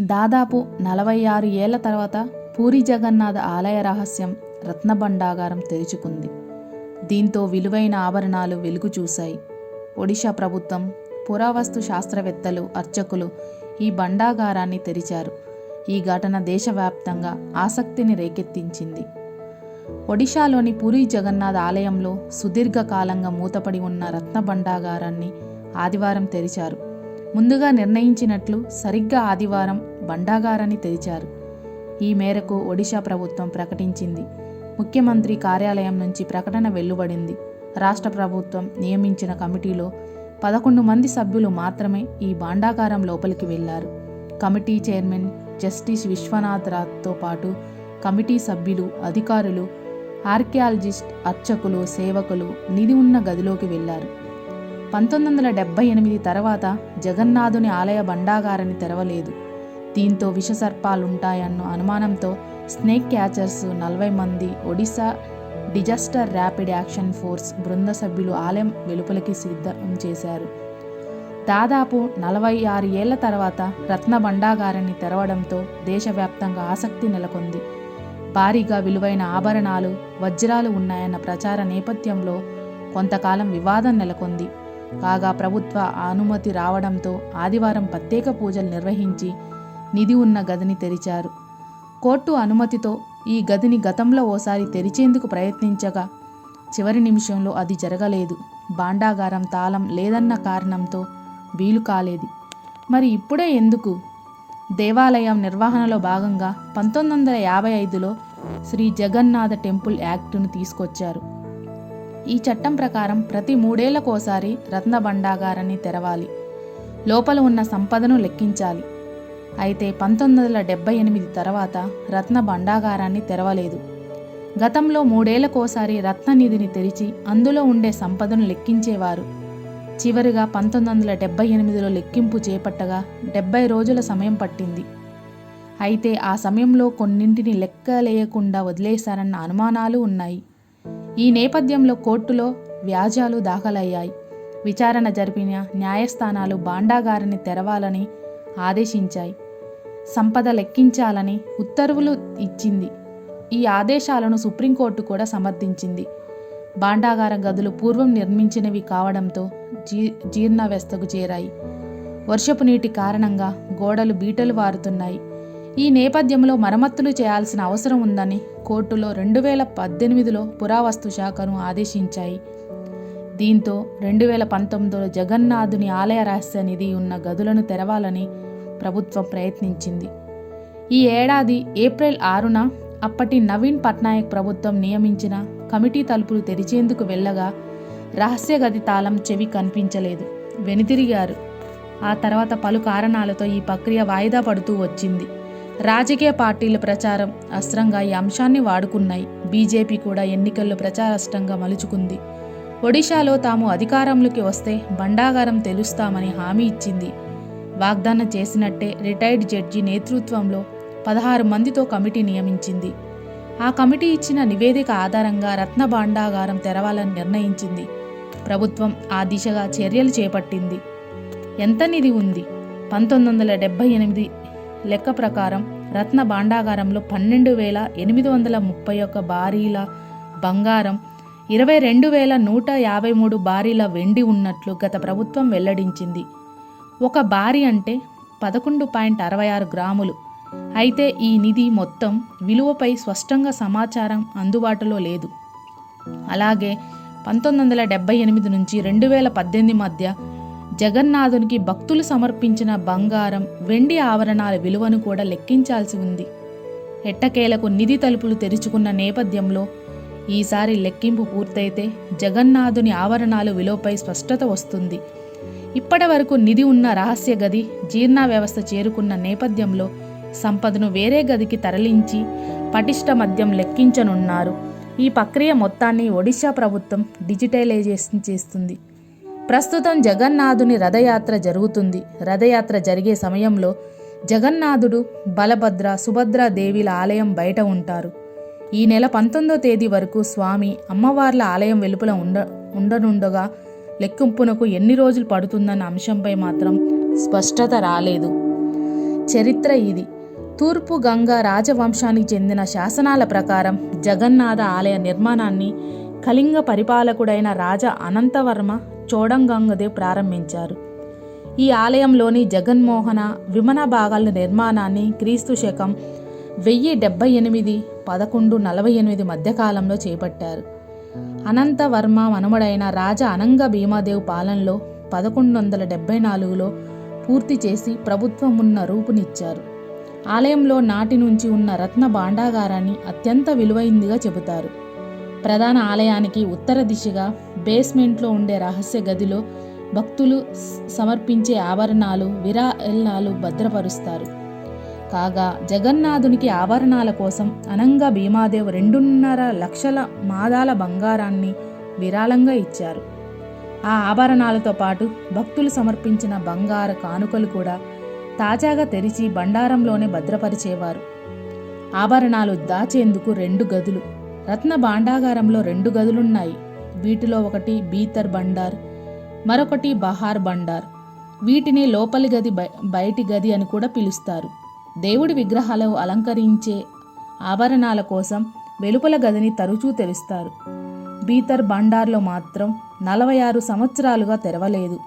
దాదాపు నలభై ఆరు ఏళ్ళ తర్వాత పూరి జగన్నాథ ఆలయ రహస్యం రత్నభండాగారం తెరుచుకుంది. దీంతో విలువైన ఆభరణాలు వెలుగు చూశాయి. ఒడిషా ప్రభుత్వం పురావస్తు శాస్త్రవేత్తలు అర్చకులు ఈ భండాగారాన్ని తెరిచారు. ఈ ఘటన దేశవ్యాప్తంగా ఆసక్తిని రేకెత్తించింది. ఒడిశాలోని పూరి జగన్నాథ్ ఆలయంలో సుదీర్ఘకాలంగా మూతపడి ఉన్న రత్నభండాగారాన్ని ఆదివారం తెరిచారు. ముందుగా నిర్ణయించినట్లు సరిగ్గా ఆదివారం భండాగారాన్ని తెరిచారు. ఈ మేరకు ఒడిశా ప్రభుత్వం ప్రకటించింది. ముఖ్యమంత్రి కార్యాలయం నుంచి ప్రకటన వెలువడింది. రాష్ట్ర ప్రభుత్వం నియమించిన కమిటీలో పదకొండు మంది సభ్యులు మాత్రమే ఈ భాండాగారం లోపలికి వెళ్ళారు. కమిటీ చైర్మన్ జస్టిస్ విశ్వనాథ్ రాథ్తో పాటు కమిటీ సభ్యులు అధికారులు ఆర్కియాలజిస్ట్ అర్చకులు సేవకులు నిధి ఉన్న గదిలోకి వెళ్ళారు. పంతొమ్మిది వందల డెబ్బై ఎనిమిది తర్వాత జగన్నాథుని ఆలయ భండాగారాన్ని తెరవలేదు. దీంతో విషసర్పాలుంటాయన్న అనుమానంతో స్నేక్ క్యాచర్స్ నలభై మంది Odisha disaster rapid action force బృంద సభ్యులు ఆలయం వెలుపలికి సిద్ధం చేశారు. దాదాపు నలభై ఆరు ఏళ్ళ తర్వాత రత్న భండాగారాన్ని తెరవడంతో దేశవ్యాప్తంగా ఆసక్తి నెలకొంది. భారీగా విలువైన ఆభరణాలు వజ్రాలు ఉన్నాయన్న ప్రచార నేపథ్యంలో కొంతకాలం వివాదం నెలకొంది. కాగా ప్రభుత్వ అనుమతి రావడంతో ఆదివారం ప్రత్యేక పూజలు నిర్వహించి నిధి ఉన్న గదిని తెరిచారు. కోర్టు అనుమతితో ఈ గదిని గతంలో ఓసారి తెరిచేందుకు ప్రయత్నించగా చివరి నిమిషంలో అది జరగలేదు. భాండాగారం తాళం లేదన్న కారణంతో వీలు కాలేదు. మరి ఇప్పుడే ఎందుకు? దేవాలయం నిర్వహణలో భాగంగా పంతొమ్మిది వందల యాభై ఐదులో శ్రీ జగన్నాథ టెంపుల్ యాక్టును తీసుకొచ్చారు. ఈ చట్టం ప్రకారం ప్రతి మూడేళ్ళకోసారి రత్న భండాగారాన్ని తెరవాలి. లోపల ఉన్న సంపదను లెక్కించాలి. అయితే పంతొమ్మిది వందల డెబ్బై ఎనిమిది తర్వాత రత్న భండాగారాన్ని తెరవలేదు. గతంలో మూడేళ్ళకోసారి రత్ననిధిని తెరిచి అందులో ఉండే సంపదను లెక్కించేవారు. చివరిగా పంతొమ్మిది వందల డెబ్బై ఎనిమిదిలో లెక్కింపు చేపట్టగా డెబ్బై రోజుల సమయం పట్టింది. అయితే ఆ సమయంలో కొన్నింటిని లెక్కలేయకుండా వదిలేశారన్న అనుమానాలు ఉన్నాయి. ఈ నేపథ్యంలో కోర్టులో వ్యాజ్యాలు దాఖలయ్యాయి. విచారణ జరిపిన న్యాయస్థానాలు బాండాగారిని తెరవాలని ఆదేశించాయి. సంపద లెక్కించాలని ఉత్తర్వులు ఇచ్చింది. ఈ ఆదేశాలను సుప్రీంకోర్టు కూడా సమర్థించింది. భాండాగార గదులు పూర్వం నిర్మించినవి కావడంతో జీ జీర్ణవ్యవస్థకు చేరాయి. వర్షపు నీటి కారణంగా గోడలు బీటలు వారుతున్నాయి. ఈ నేపథ్యంలో మరమ్మతులు చేయాల్సిన అవసరం ఉందని కోర్టులో రెండు వేల పద్దెనిమిదిలో పురావస్తు శాఖను ఆదేశించాయి. దీంతో రెండు వేల పంతొమ్మిదిలో జగన్నాథుని ఆలయ రహస్య నిధి ఉన్న గదులను తెరవాలని ప్రభుత్వం ప్రయత్నించింది. ఈ ఏడాది ఏప్రిల్ ఆరున అప్పటి నవీన్ పట్నాయక్ ప్రభుత్వం నియమించిన కమిటీ తలుపులు తెరిచేందుకు వెళ్ళగా రహస్య గది తాళం చెవి కనిపించలేదు. వెనుతిరిగారు ఆ తర్వాత పలు కారణాలతో ఈ ప్రక్రియ వాయిదా పడుతూ వచ్చింది. రాజకీయ పార్టీల ప్రచారం అస్త్రంగా ఈ అంశాన్ని వాడుకున్నాయి. బీజేపీ కూడా ఎన్నికల్లో ప్రచారాస్త్రంగా మలుచుకుంది. ఒడిశాలో తాము అధికారంలోకి వస్తే బండాగారం తెలుస్తామని హామీ ఇచ్చింది. వాగ్దానం చేసినట్టే రిటైర్డ్ జడ్జి నేతృత్వంలో పదహారు మందితో కమిటీ నియమించింది. ఆ కమిటీ ఇచ్చిన నివేదిక ఆధారంగా రత్న భాండాగారం తెరవాలని నిర్ణయించింది. ప్రభుత్వం ఆ దిశగా చర్యలు చేపట్టింది. ఎంత నిధి ఉంది? పంతొమ్మిది వందల డెబ్బై ఎనిమిది లెక్క ప్రకారం రత్న భాండాగారంలో పన్నెండు వేల ఎనిమిది వందల ముప్పై ఒక్క బారీల బంగారం ఇరవై రెండు వేల నూట యాభై మూడు బారీల వెండి ఉన్నట్లు గత ప్రభుత్వం వెల్లడించింది. ఒక బారి అంటే పదకొండు పాయింట్ అరవై ఆరు గ్రాములు. అయితే ఈ నిధి మొత్తం విలువపై స్పష్టంగా సమాచారం అందుబాటులో లేదు. అలాగే పంతొమ్మిది వందల డెబ్బై ఎనిమిది నుంచి రెండు వేల పద్దెనిమిది మధ్య జగన్నాథునికి భక్తులు సమర్పించిన బంగారం వెండి ఆవరణాల విలువను కూడా లెక్కించాల్సి ఉంది. ఎట్టకేలకు నిధి తలుపులు తెరుచుకున్న నేపథ్యంలో ఈసారి లెక్కింపు పూర్తయితే జగన్నాథుని ఆవరణాలు విలువపై స్పష్టత వస్తుంది. ఇప్పటి వరకు నిధి ఉన్న రహస్య గది జీర్ణ వ్యవస్థ చేరుకున్న నేపథ్యంలో సంపదను వేరే గదికి తరలించి పటిష్ట మద్యం లెక్కించనున్నారు. ఈ ప్రక్రియ మొత్తాన్ని ఒడిశా ప్రభుత్వం డిజిటలైజేషన్ చేస్తుంది. ప్రస్తుతం జగన్నాథుని రథయాత్ర జరుగుతుంది. రథయాత్ర జరిగే సమయంలో జగన్నాథుడు బలభద్ర సుభద్ర దేవిల ఆలయం బయట ఉంటారు. ఈ నెల పంతొమ్మిదో తేదీ వరకు స్వామి అమ్మవార్ల ఆలయం వెలుపల ఉండ ఉండనుండగా లెక్కింపునకు ఎన్ని రోజులు పడుతుందన్న అంశంపై మాత్రం స్పష్టత రాలేదు. చరిత్ర ఇది. తూర్పు గంగా రాజవంశానికి చెందిన శాసనాల ప్రకారం జగన్నాథ ఆలయ నిర్మాణాన్ని కళింగ పరిపాలకుడైన రాజా అనంతవర్మ చోడంగంగదేవ్ ప్రారంభించారు. ఈ ఆలయంలోని జగన్మోహన విమన భాగాల నిర్మాణాన్ని క్రీస్తు శకం వెయ్యి డెబ్బై ఎనిమిది పదకొండు నలభై ఎనిమిది మధ్యకాలంలో చేపట్టారు. అనంతవర్మ మనుమడైన రాజా అనంగ భీమాదేవ్ పాలనలో పదకొండు వందల డెబ్బై నాలుగులో పూర్తి చేసి ప్రభుత్వం ఉన్న రూపునిచ్చారు. ఆలయంలో నాటి నుంచి ఉన్న రత్న భాండాగారాన్ని అత్యంత విలువైందిగా చెబుతారు. ప్రధాన ఆలయానికి ఉత్తర దిశగా బేస్మెంట్లో ఉండే రహస్య గదిలో భక్తులు సమర్పించే ఆభరణాలు విరాళాలు భద్రపరుస్తారు. కాగా జగన్నాథునికి ఆభరణాల కోసం అనంగా భీమాదేవ్ రెండున్నర లక్షల మాదాల బంగారాన్ని విరాళంగా ఇచ్చారు. ఆ ఆభరణాలతో పాటు భక్తులు సమర్పించిన బంగారు కానుకలు కూడా తాజాగా తెరిచి బండారంలోనే భద్రపరిచేవారు. ఆభరణాలు దాచేందుకు రెండు గదులు రత్న భాండాగారంలో రెండు గదులున్నాయి. వీటిలో ఒకటి బీతర్ బండార్ మరొకటి బహార్ బండార్. వీటిని లోపలి గది బయటి గది అని కూడా పిలుస్తారు. దేవుడి విగ్రహాలు అలంకరించే ఆభరణాల కోసం వెలుపల గదిని తరచూ తెరుస్తారు. బీతర్ బండార్లో మాత్రం నలభై ఆరు సంవత్సరాలుగా తెరవలేదు.